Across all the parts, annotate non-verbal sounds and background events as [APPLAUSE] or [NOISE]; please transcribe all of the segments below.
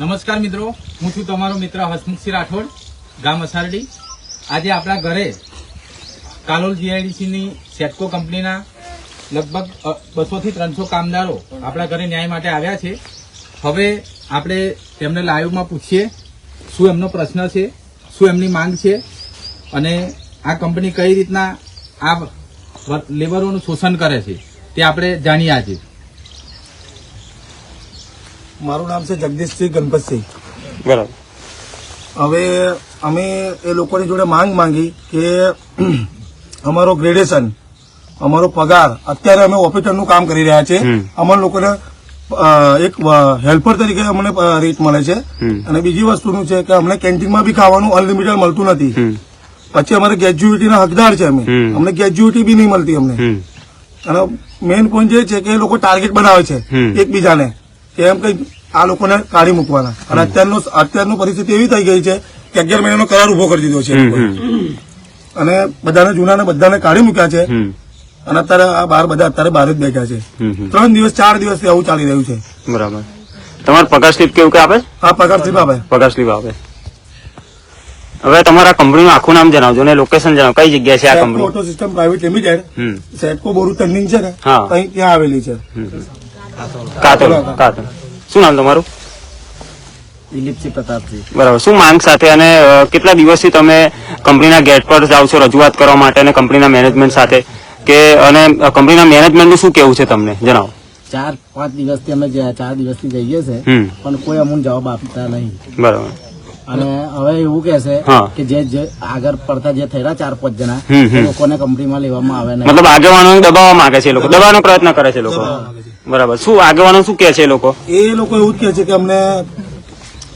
નમસ્કાર મિત્રો, હું છું તમારો મિત્ર હસમુખસિંહ રાઠોડ, ગામ અસારડી. આજે આપણા ઘરે કાલોલ જીઆઈડીસીની સેટકો કંપનીના લગભગ બસોથી ત્રણસો કામદારો આપણા ઘરે ન્યાય માટે આવ્યા છે. હવે આપણે તેમને લાઈવમાં પૂછીએ, શું એમનો પ્રશ્ન છે, શું એમની માંગ છે, અને આ કંપની કઈ રીતના આ લેબરોનું શોષણ કરે છે, તે આપણે જાણીએ આજે. મારું નામ છે જગદીશસિંહ ગણપતસિંહ. બરાબર. હવે અમે એ લોકોની જોડે માંગ માંગી કે [CLEARS THROAT] અમારો ગ્રેડેશન અમારો પગાર અત્યારે અમે ઓપરેટરનું કામ કરી રહ્યા છે અમારા લોકોને એક હેલ્પર તરીકે અમને રેટ મળે છે. અને બીજી વસ્તુનું છે કે અમને કેન્ટીનમાં બી ખાવાનું અનલિમિટેડ મળતું નથી. પછી અમારે ગ્રેજ્યુએટીના હકદાર છે અમે. અમને ગ્રેજ્યુએટી બી નહીં મળતી અમને. અને મેઇન પોઈન્ટ જે છે કે એ લોકો ટાર્ગેટ બનાવે છે એકબીજાને. એમ કઈ આ લોકોને કાઢી મૂકવાના. અને અત્યારનું અત્યારનું પરિસ્થિતિ એવી થઈ ગઈ છે કે અગિયાર મહિનાનો કરાર ઊભો કરી દીધો છે અને બધાને જૂનાને બધાને કાઢી મૂક્યા છે. અને અત્યારે આ બાર બધા અત્યારે બહાર જ બેઠા છે. ત્રણ દિવસ ચાર દિવસ આવું ચાલી રહ્યું છે. બરાબર. તમારે પગાર સ્લીપ કેવું કે આપે? હા આ પગાર સ્લીપ આપે. પગાર સ્લીપ આપે. હવે તમારા કંપનીનું આખું નામ જણાવજો અને લોકેશન જણાવો. કઈ જગ્યા છે આ company? Auto system private limited Setco બોરુ turning છે ને હા. અહીં ત્યાં આવેલી છે. કાતલ. કાતલ. શું નામ તમારું? દિલીપસિંહ પ્રતાપજી બરાબર. શું માંગ સાથે અને કેટલા દિવસથી તમે કંપનીના ગેટ પર જાઓ છો રજૂઆત કરવા માટે અને કંપનીના મેનેજમેન્ટ સાથે? કે અને કંપનીના મેનેજમેન્ટનું શું કેવું છે તમને? જણાવો. ચાર પાંચ દિવસથી અમે ચાર દિવસથી જઈએ છે પણ કોઈ અમને જવાબ આપતા નહીં. બરાબર. અને હવે એવું કે છે કે જે જે આગળ પડતા જે થયેલા ચાર પાંચ જણા લોકોને કંપનીમાં લેવામાં આવે નહીં. મતલબ આગેવાનો દબાવવા માંગે છે એ લોકો. દબાવવાનો પ્રયત્ન કરે છે લોકો. બરાબર. શું આગેવાનો શું કે છે લોકો? એ લોકો એવું જ કે છે કે અમને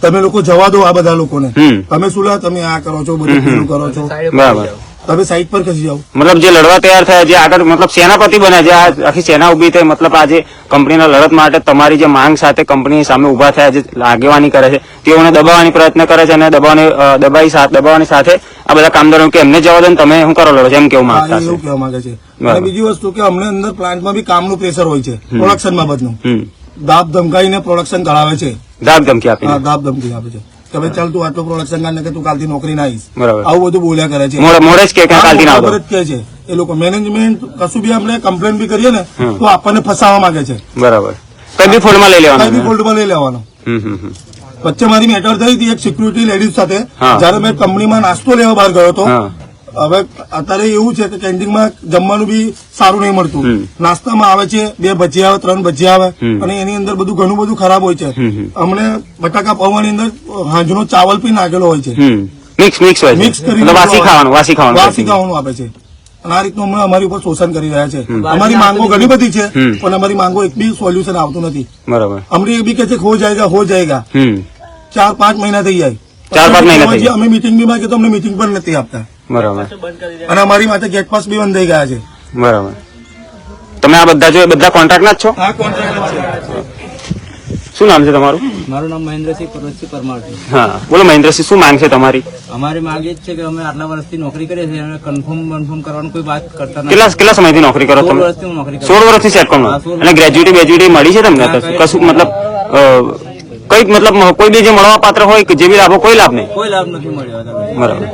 તમે લોકો જવા દો આ બધા લોકોને. તમે શું લા તમે આ કરો છો બધું પેલું કરો છો. બરાબર. તમે સાઈડ પર ખસી જાઓ? મતલબ જે લડવા તૈયાર થયા જે આગળ મતલબ સેનાપતિ બન્યા જે આખી સેના ઊભી થઈ મતલબ આજે કંપનીના લડત માટે તમારી જે માંગ સાથે કંપની સામે ઊભા થયા જે આગેવાની કરે છે તેઓને દબાવવાની પ્રયત્ન કરે છે અને દબાવવાની અ, દબાઈ સાથે દબાવવાની સાથે આ બધા કામદારો કે એમને જવા દો ને તમે શું કરો લડો છો એમ કેવું માંગતા એવું કહેવા માંગે છે. અને બીજી વસ્તુ કે અમને અંદર પ્લાન્ટમાં બી કામનું પ્રેશર હોય છે પ્રોડક્શન બાબતનું દાબ ધમકાઈને પ્રોડક્શન ધરાવે છે. દાબ ધમકી આપે દાબ ધમકી આપે છે. કે ભાઈ ચાલ તું આટલું પ્રોડક્શન કાઢ કે તું કાલથી નોકરી ના આવીશ. આવું બધું બોલ્યા કરે છે. મોડે જ કે કે કાલથી ના જ કહે છે. એ લોકો મેનેજમેન્ટ કશું બી આપણે કમ્પ્લેન બી કરીએ ને તો આપણને ફસાવા માંગે છે. બરાબર. કઈ બી ફોલ્ડમાં લઈ કઈ બી ફોલ્ડમાં લઈ લેવાનો. વચ્ચે મારી મેટર થઈ હતી એક સિક્યુરિટી લેડીઝ સાથે. જયારે મેં કંપનીમાં નાસ્તો લેવા બહાર ગયો હતો હવે અત્યારે એવું છે કે કેન્ટીનમાં જમવાનું બી સારું નહીં મળતું. નાસ્તામાં આવે છે બે ભજીયા આવે ત્રણ ભજીયા આવે અને એની અંદર બધું ઘણું બધું ખરાબ હોય છે. અમને બટાકા પૌવાની અંદર હાંજનો ચાવલ પણ નાખેલો હોય છે. મિક્સ મિક્સ હોય મિક્સ કરી વાસી ખાવાનું વાસી ખાવાનું વાસી ખાવાનું આપે છે. અને આ રીતનું હમણાં અમારી ઉપર શોષણ કરી રહ્યા છે. અમારી માંગો ઘણી બધી છે પણ અમારી માંગો એક બી સોલ્યુશન આવતું નથી. બરાબર. અમને એ બી કે છે હો જાયગા હો જાયગા. ચાર પાંચ મહિના થઈ જાય. ચાર પાંચ મહિના અમે મિટિંગ બી માંગીએ તો અમને મિટિંગ પણ નથી આપતા. બરાબર. અને અમારી માટે ગેટ પાસ બી બંધ થઈ ગયા છે. બરાબર. તમે આ બધા જો એ બધા કોન્ટ્રાક્ટના જ છો? કોન્ટ્રાક્ટ શું નામ છે તમારું? મારું નામ મહેન્દ્રસિંહ પર્વતસિંહ પરમાર છે. હા બોલો મહેન્દ્રસિંહ શું માંગ છે તમારી? અમારી માંગ એ જ છે કે અમે આટલા વર્ષથી નોકરી કરીએ છીએ અને કન્ફર્મ કન્ફર્મ કરવાનું કોઈ વાત કરતા નથી. કેટલા કેટલા સમયથી નોકરી કરો તમે? વર્ષથી હું નોકરી સોળ વર્ષથી સેટ હા, અને ગ્રેજ્યુએટી બેજ્યુટી મળી છે તમને? કશું મતલબ કઈ મતલબ કોઈ બી જે મળવા પાત્ર હોય કે જે બી લાભો કોઈ લાભ નહીં? કોઈ લાભ નથી મળ્યો બરાબર.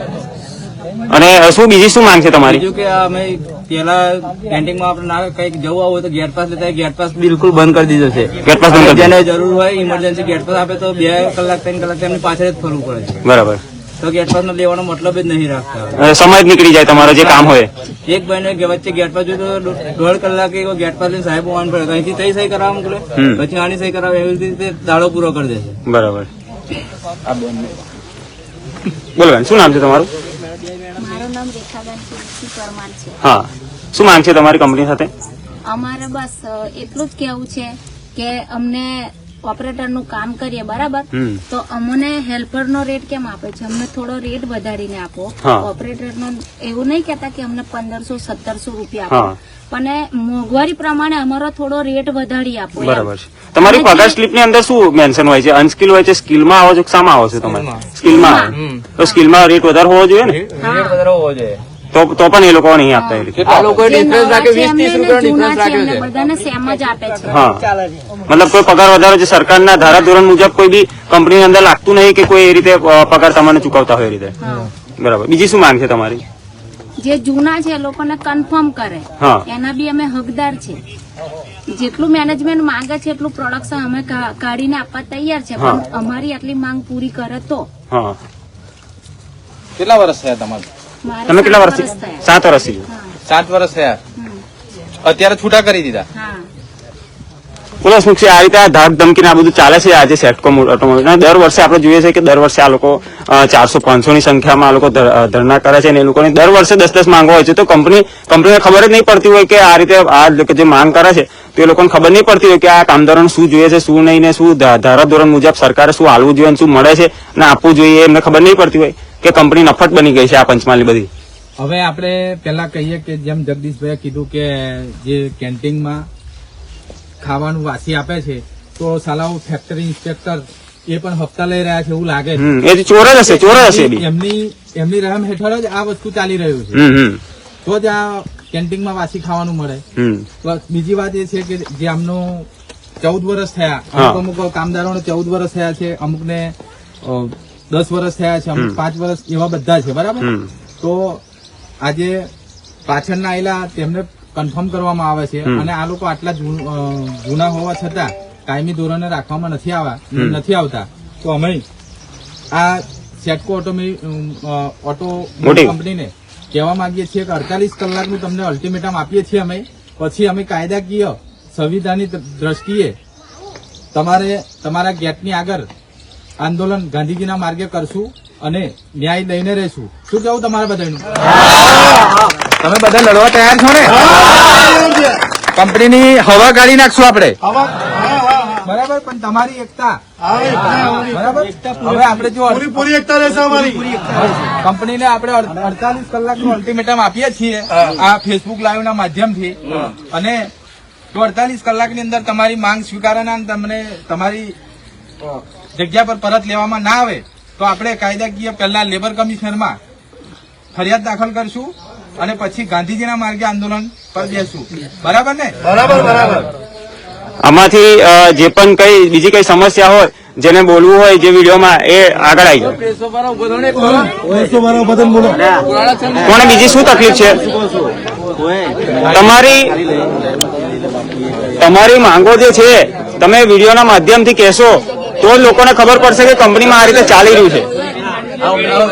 અને શું બીજી શું માંગ છે તમારી? બીજું કે અમે પેલા કેન્ટીનમાં આપણે ના કંઈક જવું હોય તો ગેટ પાસ લેતા ગેટ પાસ બિલકુલ બંધ કરી દીધો છે. ગેટ પાસ બંધ જેને જરૂર હોય ઇમરજન્સી ગેટ પાસ આપે તો બે કલાક ત્રણ કલાક એમની પાછળ જ ફરવું પડે છે. બરાબર. તો ગેટ પાસ નો લેવાનો મતલબ જ નહીં રાખતા. સમય જ નીકળી જાય તમારો જે કામ હોય. એક ભાઈને ને વચ્ચે ગેટ પાસ જોયું તો દોઢ કલાકે ગેટ પાસ લઈને સાહેબ આવવાનું પડે અહીંથી તઈ સહી કરાવવા મોકલે. પછી આની સહી કરાવે એવી રીતે દાડો પૂરો કરી દે છે. બરાબર. બોલો બેન શું નામ છે તમારું? મારું નામ રેખાબેન તુલસી પરમાર છે. હા. શું માંગ છે તમારી કંપની સાથે? અમારે બસ એટલું જ કેવું છે કે અમને ઓપરેટરનું કામ કરીએ બરાબર? તો અમને હેલ્પરનો રેટ કેમ આપે છે? અમને થોડો રેટ વધારીને આપો. ઓપરેટરનો એવું નહીં કહેતા કે અમને પંદરસો સત્તરસો રૂપિયા. આપો. પણ મોંઘવારી પ્રમાણે અમારો થોડો રેટ વધારી આપો બરાબર છે. તમારી પગાર સ્લીપની અંદર શું મેન્શન હોય છે? અનસ્કિલ હોય છે સ્કિલમાં આવો છો શામાં આવો છો તમે સ્કિલમાં. તો સ્કિલમાં રેટ વધારે હોવો જોઈએ ને? રેટ વધારે હોવો જોઈએ. તો તો પણ એ લોકો નહીં આપતા એ રીતે આ લોકો ડિફરન્સ રાખે છે વીસ ત્રીસ એમને રૂપિયાનો ડિફરન્સ જૂના છે રાખ્યો છે. બધાને સેમ જ આપે છે. હા. મતલબ કોઈ પગાર વધારો જે સરકારના ધારાધોરણ મુજબ કોઈ બી કંપનીની અંદર લાગતું નહીં કે કોઈ એ રીતે પગાર તમને ચૂકવતા હોય એ રીતે. બરાબર. બીજી શું માંગ છે તમારી? જે જૂના છે એ લોકોને કન્ફર્મ કરે. હા. એના બી અમે હકદાર છે. જેટલું મેનેજમેન્ટ માંગે છે એટલું પ્રોડક્શન અમે કાઢીને આપવા તૈયાર છે. પણ અમારી આટલી માંગ પૂરી કરે તો? હા. કેટલા વર્ષ થયા તમારે? મારે તમે કેટલા વર્ષથી? વર્ષ સાત વર્ષથી? સાત વર્ષ થયા? અત્યારે છૂટા કરી દીધા? બોલો શું છે? આ રીતે આ ધાક ધમકીને આ બધું ચાલે છે આજે સેટકો ઓટોમોબાઈલ અને દર વર્ષે આપણે જોઈએ છે કે દર વર્ષે આ લોકો ચારસો પાંચસો ની સંખ્યામાં આ લોકો ધરણા કરે છે અને એ લોકોની દર વર્ષે દસ દસ માંગો હોય છે. તો કંપની કંપનીને ખબર જ નહીં પડતી હોય કે આ રીતે આ જે માંગ કરે છે તો એ લોકોને ખબર નહીં પડતી હોય કે આ કામદારોને શું જોઈએ છે શું નહીં ને શું ધારાધોરણ મુજબ સરકારે શું હાલવું જોઈએ અને શું મળે છે અને આપવું જોઈએ એમને ખબર નહીં પડતી હોય. કે કંપની નફટ બની ગઈ છે આ પંચમહાલની બધી? હવે આપણે પેલા કહીએ કે જેમ જગદીશભાઈએ કીધું કે જે કેન્ટીનમાં ખાવાનું વાસી આપે છે તો સાલાઓ ફેક્ટરી ઇન્સ્પેક્ટર એ પણ હપ્તા લઈ રહ્યા છે એવું લાગે છે. એ ચોર જ હશે ચોર જ હશે એમની એમની રહેમ હેઠળ જ આ વસ્તુ ચાલી રહ્યું છે. તો જ આ કેન્ટીનમાં વાસી ખાવાનું મળે. બીજી વાત એ છે કે જે આમનો ચૌદ વર્ષ થયા અમુક અમુક કામદારોને ચૌદ વર્ષ થયા છે અમુકને દસ વર્ષ થયા છે અમુક પાંચ વર્ષ એવા બધા છે બરાબર? તો આજે પાછળના આયેલા તેમને કન્ફર્મ કરવામાં આવે છે અને આ લોકો આટલા જૂના હોવા છતાં કાયમી ધોરણે રાખવામાં નથી આવા નથી આવતા. તો અમે આ સેટકો ઓટોમી ઓટો કંપનીને કહેવા માંગીએ છીએ કે અડતાલીસ કલાકનું તમને અલ્ટિમેટમ આપીએ છીએ અમે. પછી અમે કાયદાકીય સંવિધાનની દ્રષ્ટિએ તમારે તમારા ગેટની આગળ આંદોલન ગાંધીજીના માર્ગે કરશું અને ન્યાય લઈને રહેશું. શું કેવું તમારા બધાનું? તમે બધા લડવા તૈયાર છો ને? કંપનીની હવા કાઢી નાખશું આપણે. બરાબર પણ તમારી એકતા. બરાબર? હવે આપણે જો પૂરી એકતા રહેશે અમારી. કંપનીને આપણે અડતાલીસ કલાકનું અલ્ટિમેટમ આપીએ છીએ આ ફેસબુક લાઈવ ના માધ્યમથી અને જો અડતાલીસ કલાકની અંદર તમારી માંગ સ્વીકારાના તમને તમારી જગ્યા પર પરત લેવામાં ના આવે તો આપણે કાયદાકીય પહેલા લેબર કમિશનરમાં ફરિયાદ દાખલ કરશું અને પછી ગાંધીજીના માર્ગે આંદોલન પર બેસું બરાબર ને? બરાબર બરાબર. આમાંથી જે પણ કઈ બીજી કઈ સમસ્યા હોય જેને બોલવું હોય જે વિડીયોમાં એ આગળ આવી કોને બીજી શું તકલીફ છે? તમારી તમારી માંગો જે છે તમે વિડીયોના માધ્યમથી કહેશો તો લોકોને ખબર પડશે કે કંપનીમાં આ રીતે ચાલી રહ્યું છે.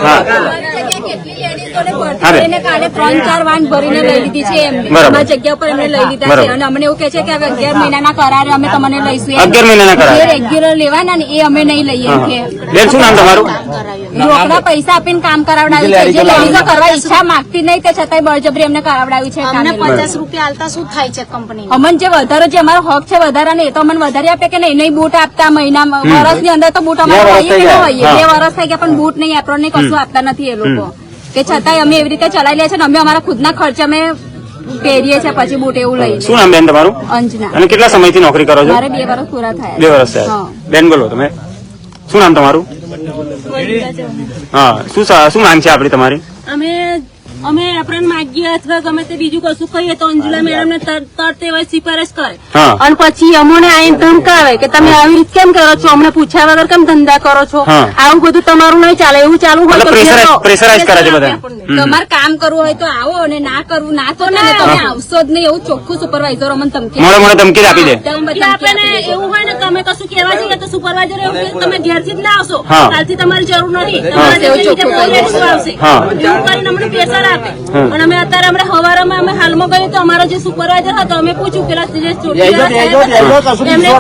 હા. અગિયાર મહિનાના કરાર અમે તમને લઈશું એમ. અગિયાર મહિનાના કરાર. જે રેગ્યુલર લેવાના ને એ અમે નહીં લઈએ કે. બેન શું નામ તમારું? રોકડા પૈસા આપીને કામ કરાવડાવ્યું છે. જે લેડીઝો કરવા ઈચ્છા માંગતી નહીં તે છતાંય બળજબરી એમને કરાવડાવ્યું છે અમને પચાસ રૂપિયા આલતા શું થાય છે કંપની અમન જે વધારો જે અમારો હક છે વધારાને એ તો અમને વધારે આપે કે નહીં? નહીં બૂટ આપતા મહિના વર્ષની અંદર તો બૂટ અમારે બે હોઈએ કે ન ગયા. હોઈએ. બે વર્ષ થઈ ગયા પણ બૂટ નહીં એપ્રોન નહીં કશું આપતા નથી એ લોકો. કે છતાંય અમે એવી રીતે ચલાવી લે છે ને અમે અમારા ખુદના ખર્ચે અમે પહેરીએ છીએ પછી બુટ એવું લઈ શું નામ બેન તમારું? અંજના. અને કેટલા સમયથી નોકરી કરો છો? મારે બે વર્ષ પૂરા થયા બે વર્ષ થયા બેન બોલો તમે. શું નામ તમારું? હા શું શું માંગ છે આપણી તમારી? અમે અમે એપ્રન માગીએ અથવા ગમે તે બીજું કશું કહીએ તો અંજુલા મેડમ ને તરત એવા સિફારિશ કરે. અને પછી અમોને આઈને ધમકાવે કે તમે આવી રીતે કેમ કરો છો? અમને પૂછ્યા વગર કેમ ધંધા કરો છો? આવું બધું તમારું નહીં ચાલે એવું ચાલુ હોય તો. તમારે કામ કરવું હોય તો આવો અને ના કરવું ના તો ના. તમે આવશો જ નહીં એવું ચોખ્ખું સુપરવાઇઝર અમને ધમકી મોડે મોડે ધમકી આપી દે. આપણે એવું હોય ને તમે કશું કહેવા જઈએ તો સુપરવાઇઝર એવું તમે ઘેરથી જ ના આવશો. કાલથી તમારી જરૂર નથી તમારે આવશે. એવું કરીને અમને પ્રેશર આપે. અને અમે અત્યારે અમે હવારામાં અમે હાલમાં ગયું તો અમારો જે સુપરવાઇઝર હતો અમે પૂછ્યું પેલા એમને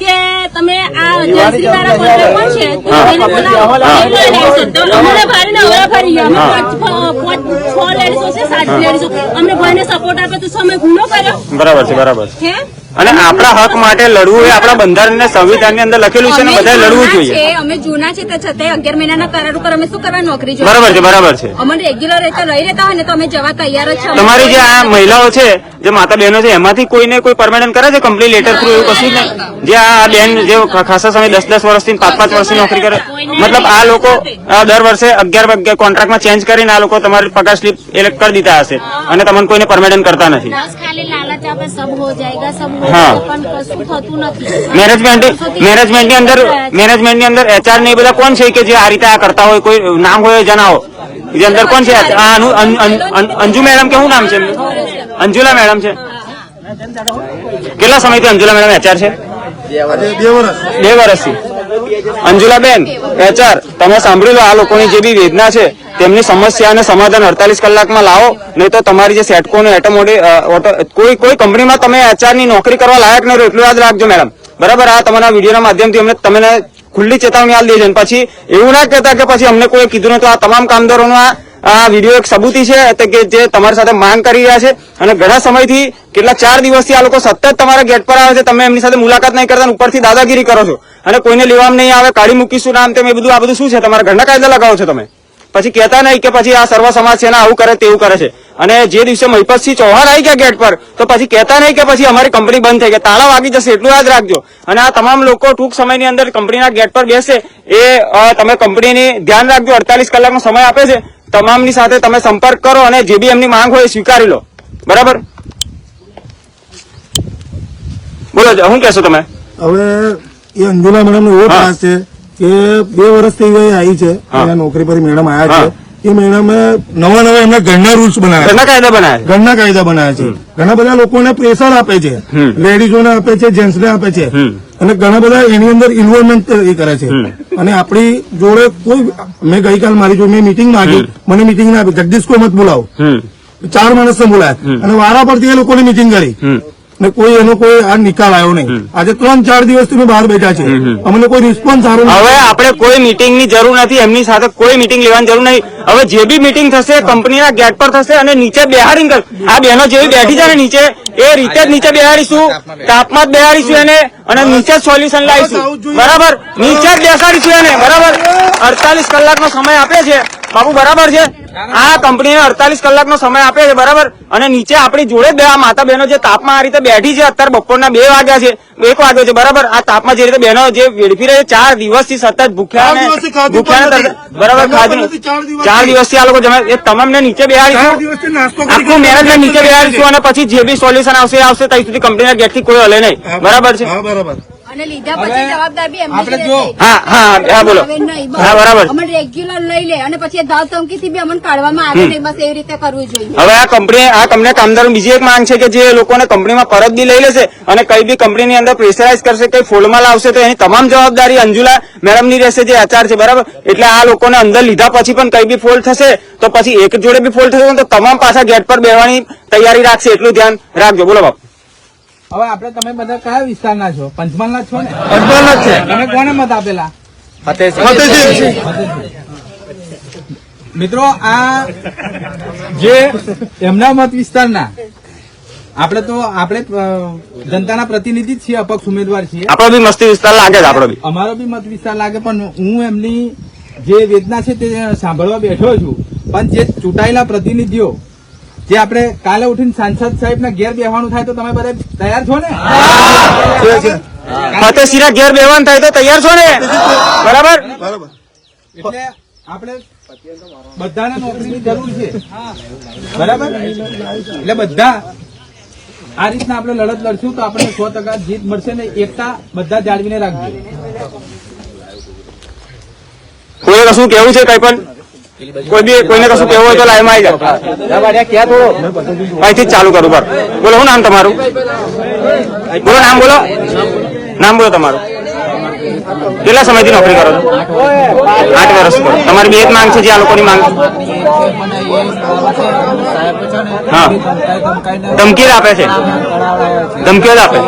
કે તમે આ એજન્સી વાળા કોન્ટ્રાક્ટ કોણ છે? તો એને બોલાવો. ગયા. અમે છ લેડીઝો છે સાત લેડીઝો અમને ભાઈને સપોર્ટ આપે તો અમે ગુનો કર્યો? બરાબર છે બરાબર છે. અને આપણા હક માટે લડવું એ આપણા બંધારણના સંવિધાનની અંદર લખેલું છે અને બધા લડવું જોઈએ. અમે જૂના છે તો છતાંય અગિયાર મહિનાના કરાર ઉપર અમે શું કરવા નોકરી જોઈએ? બરાબર છે બરાબર છે. અમે રેગ્યુલર રીતે રહી રહેતા હોય ને તો અમે જવા તૈયાર જ છે તમારી જે આ મહિલાઓ છે જે માતા બહેનો છે એમાંથી કોઈને કોઈ પરમાનન્ટ કરે છે કંપની લેટર થ્રુ એવું કશું નહીં? જે આ બેન જે ખાસા સમય દસ દસ વર્ષથી પાંચ પાંચ વર્ષની નોકરી કરે મતલબ આ લોકો આ દર વર્ષે અગિયાર કોન્ટ્રાક્ટમાં ચેન્જ કરીને આ લોકો તમારી પગાર સ્લીપ એલેક્ટ કરી દીધા હશે. અને તમને કોઈને પરમાનન્ટ કરતા નથી. હો. મેનેજમેન્ટ મેનેજમેન્ટની અંદર મેનેજમેન્ટની અંદર એચઆર ને એ બધા કોણ છે કે જે આ રીતે આ કરતા હોય કોઈ નામ હોય જણાવો. જે અંદર કોણ છે? અંજુ મેડમ કે શું નામ છે? અંજુલા મેડમ છે. કેટલા સમયથી અંજુલા મેડમ એચઆર છે? બે વર્ષ બે વર્ષથી અંજુલાબેન એચઆર તમે સાંભળી લો આ લોકોની જે બી વેદના છે તેમની સમસ્યાને સમાધાન અડતાલીસ કલાકમાં લાવો, નહીં તો તમારી જે સેટકો ને કોઈ કોઈ કંપનીમાં તમે એચઆરની નોકરી કરવા લાયક નહીં રહો, એટલું યાદ રાખજો મેડમ બરાબર, આ તમારા વિડીયોના માધ્યમથી અમને તમને ખુલ્લી ચેતવણી આપી દેજો અને પછી એવું ના કહેતા કે પછી અમને કોઈ કીધું નતું આ તમામ કામદારોનો આ વીડિયો એક સબૂતી છે કે જે તમારી સાથે માંગ કરી રહ્યા છે. અને ઘણા સમયથી કેટલા ચાર દિવસથી આ લોકો સતત તમારા ગેટ પર આવે છે. તમે એમની સાથે મુલાકાત નહીં કરતા ઉપરથી દાદાગીરી કરો છો. અને કોઈને લેવામાં નહીં આવે, કાઢી મૂકીશું નામ તેમ એ બધું, આ બધું શું છે? તમારા ઘરના કાયદા લગાવો છો તમે? પછી કહેતા નહીં કે પછી આ સર્વ સમાજ છે ને આવું કરે તેવું કરે છે. અને જે દિવસે મહિપતસિંહ ચૌહાણ આવી ગયા ગેટ પર તો પછી કહેતા નહીં કે પછી અમારી કંપની બંધ થઈ ગઈ. તાળા વાગી જશે એટલું યાદ રાખજો. અને આ તમામ લોકો ટૂંક સમયની અંદર કંપનીના ગેટ પર બેસે. એ તમે કંપનીની ધ્યાન રાખજો અડતાલીસ કલાકનો સમય આપે છે. તમામની સાથે તમે સંપર્ક કરો અને જે બી એમની માંગ હોય એ સ્વીકારી લો. બરાબર? બોલો શું કહેશો તમે? હવે એ અંજુલા મેડમ એવો છે કે બે વર્ષથી આવી છે. નોકરી પર મેડમ. આવ્યા છે. એ મેડમે નવા નવા એમના ઘરના રૂલ્સ બનાવ્યા છે. ઘરના કાયદા બનાવ્યા ઘરના કાયદા બનાવ્યા છે. ઘણા બધા લોકોને પ્રેશર આપે છે. લેડીઝોને આપે છે જેન્ટ્સને આપે છે. અને ઘણા બધા એની અંદર ઇન્વોલ્વમેન્ટ એ કરે છે. અને આપણી જોડે કોઈ મેં ગઈકાલ મારી જોડે મેં મિટિંગ માંગી મને મિટિંગ ના આપી. જગદીશ કો મત બોલાવો. ચાર માણસને બોલાયા. અને વારા પરથી એ લોકોની મિટિંગ કરી. ને કોઈ એનો કોઈ આ નિકાલ આવ્યો નહીં. આજે ત્રણ ચાર દિવસથી મેં બહાર બેઠા છે. અમને કોઈ રિસ્પોન્સ સારો હવે આપણે કોઈ મીટિંગની જરૂર નથી એમની સાથે કોઈ મીટિંગ લેવાની જરૂર નહીં. હવે જે બી મીટિંગ થશે કંપનીના ગેટ પર થશે અને નીચે બેહાડી આ બહેનો જેવી બેઠી છે ને નીચે એ રીતે જ નીચે બેહાડીશું તાપમાન બેહાડીશું એને અને નીચે જ સોલ્યુશન લાવીશું. બરાબર? નીચે જ બેસાડીશું એને. બરાબર? અડતાલીસ કલાકનો સમય આપે છે. બાબુ બરાબર છે? આ કંપનીને અડતાલીસ કલાકનો સમય આપે છે બરાબર? અને નીચે આપણી જોડે જ બે આ માતા બહેનો જે તાપમાં આ રીતે બેઠી છે અત્યારે બપોરના બે વાગ્યા છે એક વાગ્યો છે બરાબર? આ તાપમાં જે રીતે બહેનો જે વેડફી રહી છે ચાર દિવસથી સતત ભૂખ્યા ભૂખ્યા બરાબર ખાધું ચાર દિવસથી. થી આ લોકો જમે એ તમામને નીચે બેહાડીશું આખું મેનેજમેન્ટ નીચે બેહાડીશું અને પછી જે બી સોલ્યુશન આવશે આવશે ત્યાં સુધી કંપનીના ગેટથી કોઈ હલે નહીં. બરાબર છે? બરાબર. અને લીધા પછી જવાબદાર બી એમની આપણે જો હા હા હા બોલો. હા બરાબર. અમને રેગ્યુલર લઈ લે અને પછી ધાવ ધમકીથી બી અમને કાઢવામાં આવે નહીં બસ એવી રીતે કરવું જોઈએ. હવે આ કંપની આ કંપની કામદારો બીજી એક માંગ છે કે જે લોકોને કંપનીમાં પરત બી લઈ લેશે અને કઈ બી કંપનીની અંદર પ્રેશરાઇઝ કરશે કઈ ફોલ્ડમાં લાવશે તો એની તમામ જવાબદારી અંજુલા મેડમની રહેશે જે આચાર છે બરાબર? એટલે આ લોકોને અંદર લીધા પછી પણ કઈ બી ફોલ્ડ થશે તો પછી એક જોડે બી ફોલ્ડ થશે તો તમામ પાછા ગેટ પર બેવાની તૈયારી રાખશે એટલું ધ્યાન રાખજો. બોલો બાપ. હવે આપણે તમે બધા કયા વિસ્તારના છો? પંચમહાલના છો ને? પંચમહાલના છે. તમે કોને મત આપેલા? મિત્રો આ જે એમના મત વિસ્તારના આપણે તો આપણે જનતાના પ્રતિનિધિ છીએ અપક્ષ ઉમેદવાર છીએ. આપણો બી મસ્તી વિસ્તાર લાગે છે આપણો બી. અમારો બી મત વિસ્તાર લાગે પણ હું એમની જે વેદના છે તે સાંભળવા બેઠો છું. પણ જે ચૂંટાયેલા પ્રતિનિધિઓ જે આપણે કાલે ઉઠીને સાંસદ સાહેબના ઘેર બેહવાનું થાય તો તમે બધા તૈયાર છો ને? ફતેસિંહ ઘેર બેહવાનું થાય તો તૈયાર છો ને? બરાબર? બરાબર. એટલે આપણે બધાને નોકરીની જરૂર છે. બરાબર? એટલે બધા આ રીતના આપણે લડત લડશું તો આપણને સો ટકા જીત મળશે ને એકતા બધા જાળવીને રાખજો. કોઈ કશું કેવું છે કઈ પણ? કોઈ બી કોઈને કશું કેવું હોય તો લાઈવમાં આવી જાઓ. અહીંથી જ ચાલુ કરું પર બોલો શું નામ તમારું? બોલો નામ બોલો. નામ બોલો તમારું. કેટલા સમયથી નોકરી કરો છો? આઠ વર્ષ કરો. તમારી બે જ માંગ છે જે આ લોકોની માંગ હા. ધમકી આપે છે? ધમકીઓ જ આપે?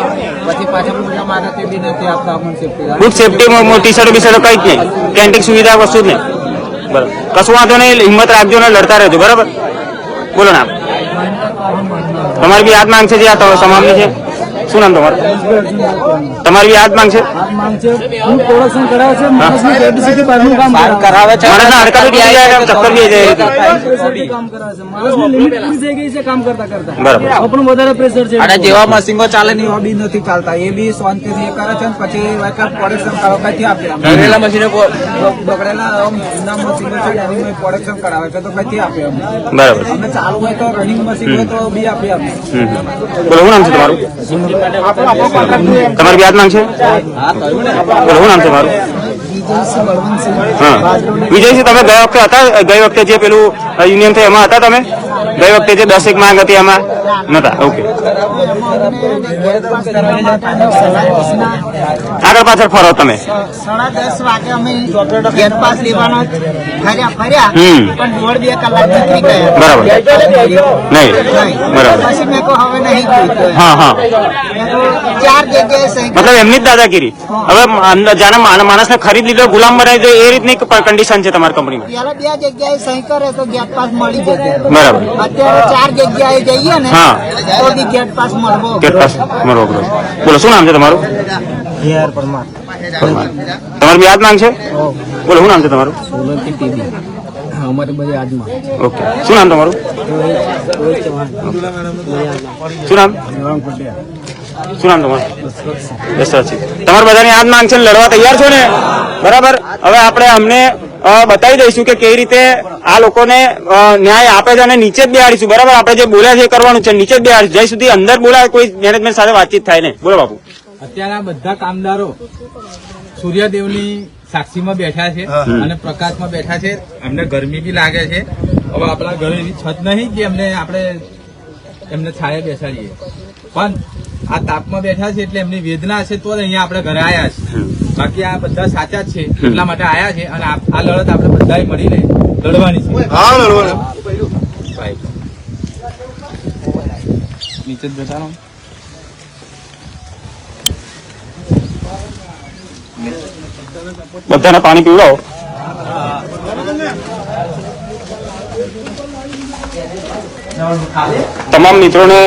બુક સેફટી ટી શર્ટો બી શર્ટો કઈ જ નહીં. કેન્ટીન સુવિધા વસ્તુ જ નહીં. બરાબર. કશું વાંધો નહીં, હિંમત રાખજો ને લડતા રહેજો, બરાબર? બોલો ના તમારી બી યાદ માંગ છે જે આ તમામની છે? શું નામ તમારું? તમારી યાદ માંગ છે? પ્રોડક્શન કરાવે છે માણસની કેપેસિટી બહારનું કામ કરાવે છે. માણસના હાડકા બી તૂટી ચક્કર બી જાય કામ કરાવે છે. માણસની લિમિટ પૂરી થઈ ગઈ છે કામ કરતા કરતા. બરાબર. તો પણ વધારે પ્રેશર છે. અને જેવા મશીનો ચાલે ને એવા બી નથી ચાલતા. એ બી શાંતિથી કરે છે પછી પ્રોડક્શન કરવા કઈથી આપે. બગડેલા મશીનો બગડેલા જૂના મશીનો છે એની પ્રોડક્શન કરાવે છે તો કઈથી આપે બરાબર. ચાલુ હોય તો રનિંગ મશીન હોય તો બી આપી આપે બોલો શું નામ છે તમારું? તમારી યાદ નામ છે? શું નામ છે મારું? હા. વિજયસિંહ, તમે ગયા વખતે હતા? ગઈ વખતે જે પેલું યુનિયન થઈ, એમાં હતા તમે? ગઈ વખતે જે દસેક માંગ હતી આમાં? નતા ઓકે. આગળ પાછળ ફરો તમે. સાડા દસ વાગે અમે ગેટ પાસ લેવાનો ફર્યા ફર્યા પણ દોઢ બે કલાક નીકળી ગયા. બરાબર. નહીં. બરાબર. પછી મેં હવે નહીં હા હા. ચાર જગ્યાએ મતલબ એમની જ દાદાગીરી. હવે જાણે માણ- માણસને ખરીદ લીધો ગુલામ બનાવી દો એ રીતની કન્ડિશન છે તમારી કંપનીમાં બે જગ્યાએ સહી કરે તો ગેટ પાસ મળી જશે. બરાબર. અત્યારે ચાર જગ્યાએ જઈએ ને હા. તો બી ગેટ પાસ મળવો ગેટ પાસ મારો બોલો શું નામ છે તમારું? પરમાર. તમારું બી યાદ નામ છે? બોલો શું નામ છે તમારું? સોલંકી ટીવી અમારી બધી આજમાં ઓકે. શું નામ તમારું? શું નામ? શું નામ તમારું? દશરથસિંહ તમારા બધાની આજ માંગ છે ને લડવા તૈયાર છો ને? બરાબર? હવે આપણે અમને બતાવી દઈશું કે કેવી રીતે આ લોકોને ન્યાય આપે છે અને નીચે જ બેહાડીશું. બરાબર? આપણે જે બોલ્યા છે એ કરવાનું છે. નીચે જ બેહાડીશું. જ્યાં સુધી અંદર બોલાય કોઈ મેનેજમેન્ટ સાથે વાતચીત થાય નહીં. બોલો બાપુ. અત્યારે આ બધા કામદારો સૂર્યદેવની સાક્ષીમાં બેઠા છે અને પ્રકાશમાં બેઠા છે. એમને ગરમી બી લાગે છે. હવે આપણા ઘરે એવી છત નહીં કે એમને આપણે એમને છાયા બેસાડીએ. પણ આ તાપમાં બેઠા છે એટલે એમની વેદના છે તો જ અહીંયા આપણે ઘરે આવ્યા છે બાકી આ બધા સાચા જ છે. એટલા માટે આવ્યા છે અને આ લડત આપણે બધાએ મળીને લડવાની છે. હા લડવાનું. નીચે જ બેઠા બધાને પાણી પીવડાવો. તમામ મિત્રોને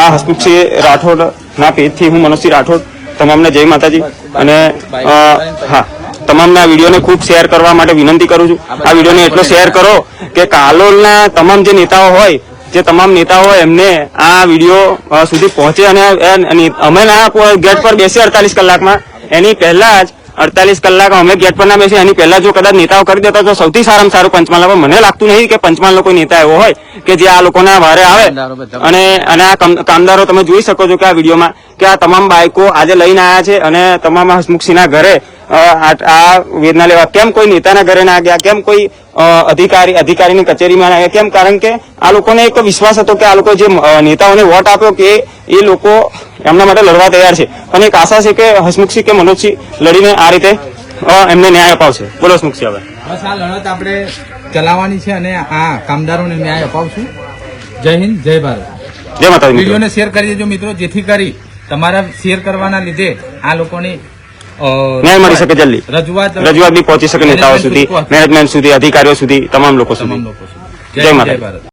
આ હસમુખસિંહ રાઠોડના પેજથી હું મનોજસિંહ રાઠોડ તમામને જય માતાજી. અને હા તમામને આ વિડીયોને ખૂબ શેર કરવા માટે વિનંતી કરું છું. આ વિડીયોને એટલો શેર કરો કે કાલોલના તમામ જે નેતાઓ હોય જે તમામ નેતાઓ હોય એમને આ વીડિયો સુધી પહોંચે અને અમે ના ગેટ પર બેસીએ અડતાલીસ કલાકમાં. એની પહેલા જ અડતાલીસ કલાક અમે ગેટ પર ના બેસી એની પહેલા જો કદાચ નેતાઓ કરી દેતા તો સૌથી સારામાં સારું પંચમહાલ મને લાગતું નહીં કે પંચમહાલનો કોઈ નેતા એવો હોય કે જે આ લોકોના વારે આવે. અને અને આ કામદારો તમે જોઈ શકો છો કે આ વિડીયોમાં કે આ તમામ બાઇકો આજે લઈને આવ્યા છે અને તમામ હસમુખસિંહના ઘરે આ આ વેદના લેવા. કેમ કોઈ નેતાના ઘરે ના ગયા? કેમ કોઈ અધિકારી અધિકારીની કચેરીમાં ના ગયા? કેમ? કારણ કે આ લોકોને એક વિશ્વાસ હતો કે આ લોકો જે નેતાઓને વોટ આપ્યો કે એ લોકો એમના માટે લડવા તૈયાર છે. અને એક આશા છે કે હસમુખસિંહ કે મનોજસિંહ લડીને આ રીતે એમને ન્યાય અપાવશે. બોલો હસમુખસિંહ હવે. બસ આ લડત આપણે ચલાવવાની છે અને આ કામદારોને ન્યાય અપાવશું. જય હિન્દ જય ભારત. જય માતા વિડીયોને શેર કરી દેજો મિત્રો જેથી કરી તમારા શેર કરવાના લીધે આ લોકોની ન્યાય મળી શકે જલ્દી રજૂઆત રજૂઆત બી પહોંચી શકે નેતાઓ સુધી. મેનેજમેન્ટ સુધી અધિકારીઓ સુધી તમામ લોકો સુધી. જય જય